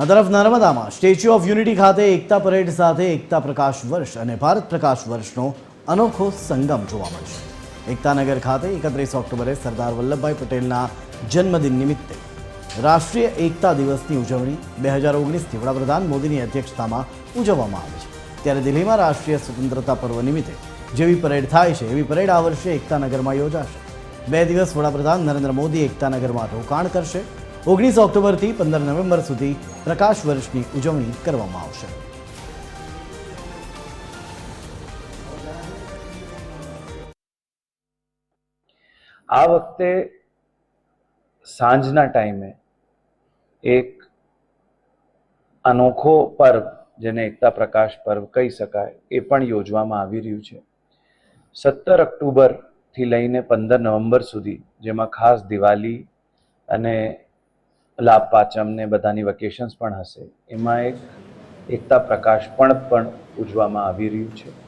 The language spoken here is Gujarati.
આ તરફ નર્મદામાં સ્ટેચ્યુ ઓફ યુનિટી ખાતે એકતા પરેડ સાથે એકતા પ્રકાશ વર્ષ અને ભારત પ્રકાશ વર્ષનો અનોખો સંગમ જોવા મળશે. એકતાનગર ખાતે એકત્રીસ ઓક્ટોબરે સરદાર વલ્લભભાઈ પટેલના જન્મદિન નિમિત્તે રાષ્ટ્રીય એકતા દિવસની ઉજવણી બે હજાર ઓગણીસથી વડાપ્રધાન મોદીની અધ્યક્ષતામાં ઉજવવામાં આવે છે. ત્યારે દિલ્હીમાં રાષ્ટ્રીય સ્વતંત્રતા પર્વ નિમિત્તે જેવી પરેડ થાય છે, એવી પરેડ આ વર્ષે એકતાનગરમાં યોજાશે. બે દિવસ વડાપ્રધાન નરેન્દ્ર મોદી એકતાનગરમાં રોકાણ કરશે ઓગણીસ ઓક્ટોબરથી પંદર નવેમ્બર સુધી પ્રકાશ વર્ષની ઉજવણી કરવામાં આવશે. આ વખતે સાંજના ટાઈમે એક અનોખો પર્વ, જેને એકતા પ્રકાશ પર્વ કહી શકાય, એ પણ યોજવામાં આવી રહ્યું છે. સત્તર ઓક્ટોબરથી લઈને પંદર નવેમ્બર સુધી જેમાં ખાસ દિવાળી અને લાભ પાંચમ ને બધાની વેકેશન્સ પણ હશે. એમાં એક એકતા પ્રકાશ પણ પણ ઉજવવામાં આવી રહ્યું છે.